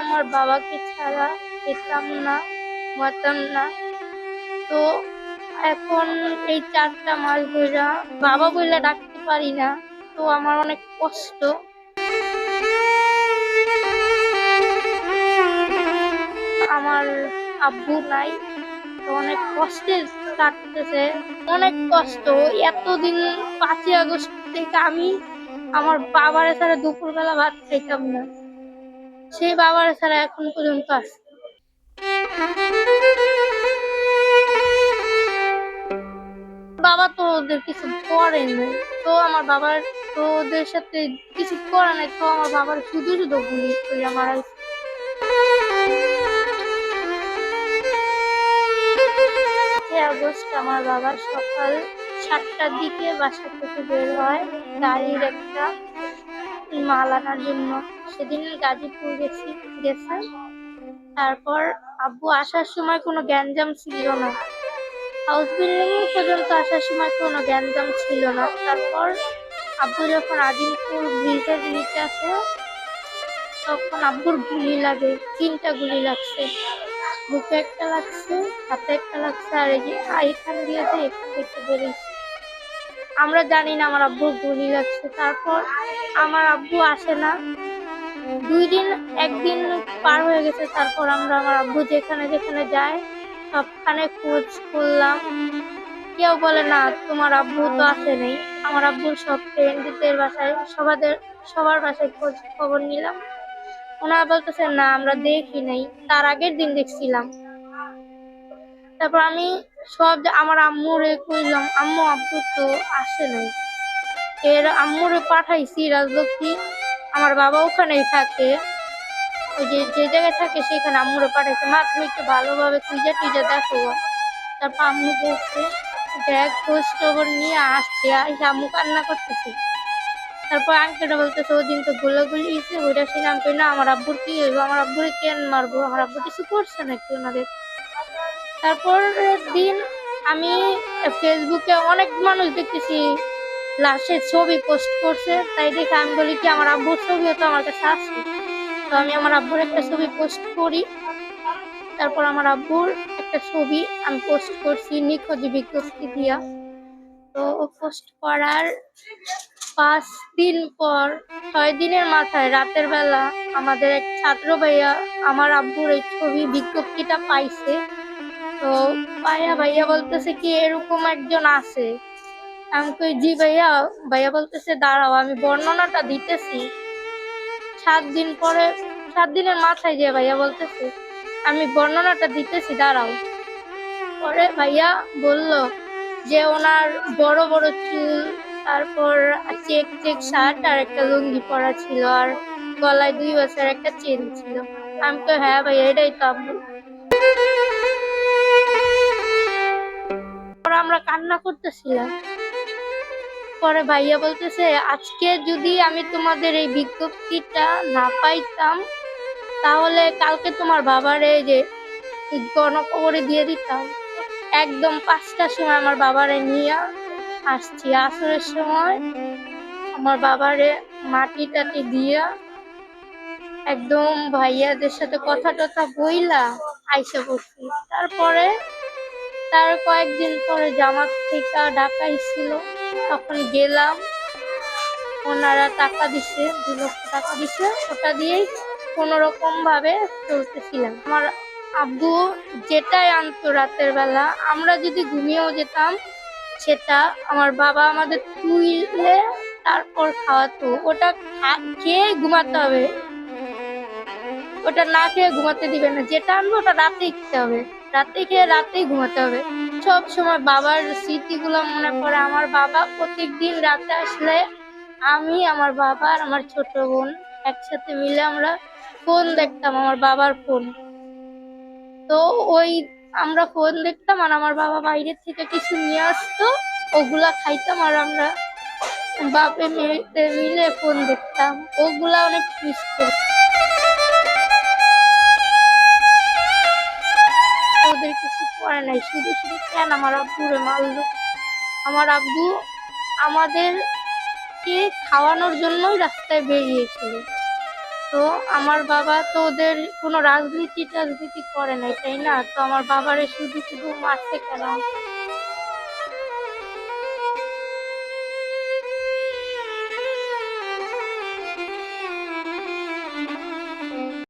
আমার বাবাকে ছাড়া খেতাম না, ঘুমাতাম না। তো এখন এই চারটা মাস ধরে বাবা বলে ডাকতে পারি না, তো আমার অনেক কষ্ট। আমার আব্বু নাই অনেক কষ্টে কাটতেছে, অনেক কষ্ট। এতদিন পাঁচই আগস্ট থেকে আমি আমার বাবার ছাড়া দুপুরবেলা ভাত খাইতাম না। সেই বাবার ছাড়া এখন পর্যন্ত আছে। বাবা তো ওদের কিছু করেনি তো আমার বাবার, তো ওদের সাথে কিছু করে নাই। তো আমার বাবার শুধু শুধু গুলি করে আমার আগস্ট আমার বাবা সকাল সাতটার দিকে বাসা থেকে বের হয়। গাড়ির একটা মাল আনার জন্য সেদিন গাজীপুর গেছি, গেছে। তারপর আব্বু আসার সময় কোনো গ্যাঞ্জাম ছিল না। হাউস বিল্ডিং পর্যন্ত আসার সময় কোনো গ্যাঞ্জাম ছিল না। তারপর আব্বু যখন আজিমপুর ব্রিজের নিচে আসে তখন আব্বুর গুলি লাগে, তিনটা গুলি লাগছে। বুকে একটা লাগছে, হাতে একটা লাগছে, আর এই যে এখান দিয়ে যে থেকে বেরিয়েছে আমরা জানি না আমার আব্বুর গুলি লাগছে। তারপর আমার আব্বু আসে না। দুই দিন, একদিন পার হয়ে গেছে, তারপর আমরা আমার আব্বু যেখানে যেখানে যায়, সবখানে খোঁজ করলাম। কেউ বলে, না, তোমার আব্বু তো আসে নেই আমার আব্বুর সব ফ্রেন্ডদের বাসায়, সবাদের, সবার বাসায় খোঁজ খবর নিলাম। ওনারা বলতেছে, না, আমরা দেখি নাই। তার আগের দিন দেখছিলাম। তারপর আমি সব আমার আম্মুরে কইলাম, আম্মু, আব্বু তো আসে নাই। এর আম্মুরে পাঠাইছি, রাজলক্ষ্মী। আমার বাবা ওখানেই থাকে। ওই যে যে জায়গায় থাকে সেখানে আম্মুরে পাঠাইছে, মা, তুমি একটু ভালোভাবে খুঁজে টুজে দেখো তারপর আম্মু গেছে দেখ, খোঁজ খবর নিয়ে আসছে এসে আম্মু কান্না করতেছে। তারপর আঙ্কেলটা বলতেছে ওদিন তো গোলাগুলি হয়েছে, ওইটা শুনে আমি না, আমার আব্বুর কি হইব? আমার আব্বুরে কেন মারবো? আমার আব্বু কিছু করছে নাকি ওনাদের? তারপর দিন আমি ফেসবুকে অনেক মানুষ দেখতেছি। লাশের ছবি পোস্ট করছে, তাই দেখে আমি বলি কি, আমার আব্বুর ছবিও তো আমার কাছে আছে। তো আমি আমার আব্বুর একটা ছবি পোস্ট করি। তারপর আমার আব্বুর একটা ছবি আমি পোস্ট করছি নিখোঁজ বিজ্ঞপ্তি দিয়া। তো পোস্ট করার পাঁচ দিন পর, ছয় দিনের মাথায় রাতের বেলা আমাদের এক ছাত্র ভাইয়া আমার আব্বুর এই ছবি বিজ্ঞপ্তিটা পাইছে। তো ভাইয়া ভাইয়া বলতেছে কি, এরকম একজন আছে। আমি কই, জি ভাইয়া ভাইয়া বলতেছে, দাঁড়াও, আমি বর্ণনাটা দিতেছি। সাত দিন পরে, সাত দিনের মাথায় যে ভাইয়া বলতেছে, আমি বর্ণনাটা দিতেছি, দাঁড়াও। পরে ভাইয়া বলল যে ওনার বড় বড় চুল, তারপর চেক চেক শার্ট আর একটা লুঙ্গি পরা ছিল, আর গলায় দুই বছর একটা চেন ছিল। আমি তো হ্যাঁ ভাইয়া, এটাই তো আমরা কান্না করতেছিলাম। পরে ভাইয়া বলতেছে, আজকে যদি আমি তোমাদের এই বিজ্ঞপ্তিটা না পাইতাম, তাহলে কালকে তোমার বাবারে এই যে গণকবরে দিয়ে দিতাম। একদম পাঁচটার সময় আমার বাবারে নিয়ে আসছি। আসরের সময় আমার বাবারে মাটি টাটি দিয়া একদম ভাইয়াদের সাথে কথা টথা বইলা আইসা পড়ছি। তারপরে তার কয়েকদিন পরে জামাত থেকে ডাকাইছিল তখন গেলাম। ওনারা টাকা দিছে, দু লক্ষ টাকা দিছে। ওটা দিয়েই ভাবে চলতেছিলাম। আমার আব্বু যেটাই আনতো রাতের বেলা, আমরা যদি ঘুমিয়েও যেতাম, সেটা আমার বাবা আমাদের তুইলে তারপর খাওয়াতো। ওটা খেয়ে ঘুমাতে হবে। ওটা না খেয়ে ঘুমাতে দিবে না। যেটা আনব ওটা রাতেই খেতে হবে। রাতে খেয়ে রাতেই ঘুমাতে হবে। সব সময় বাবার স্মৃতিগুলো মনে পড়ে। আমার বাবা প্রত্যেকদিন রাতে আসলে আমি, আমার বাবা আর আমার ছোট বোন একসাথে মিলে আমরা ফোন দেখতাম, আমার বাবার ফোন। তো ওই আমরা ফোন দেখতাম আর আমার বাবা বাইরের থেকে কিছু নিয়ে আসতো, ওগুলা খাইতাম আর আমরা বাপে মেয়েতে মিলে ফোন দেখতাম। ওগুলা অনেক মিস করি। নাই, শুধু শুধু কেন আমার আব্বুরে মারলো? আমার আব্বু আমাদেরকে খাওয়ানোর জন্যই রাস্তায় বেরিয়েছিল। তো আমার বাবা তো ওদের কোনো রাজনীতি টাজনীতি করে নাই, তাই না? তো আমার বাবারে শুধু শুধু মারতে কেন?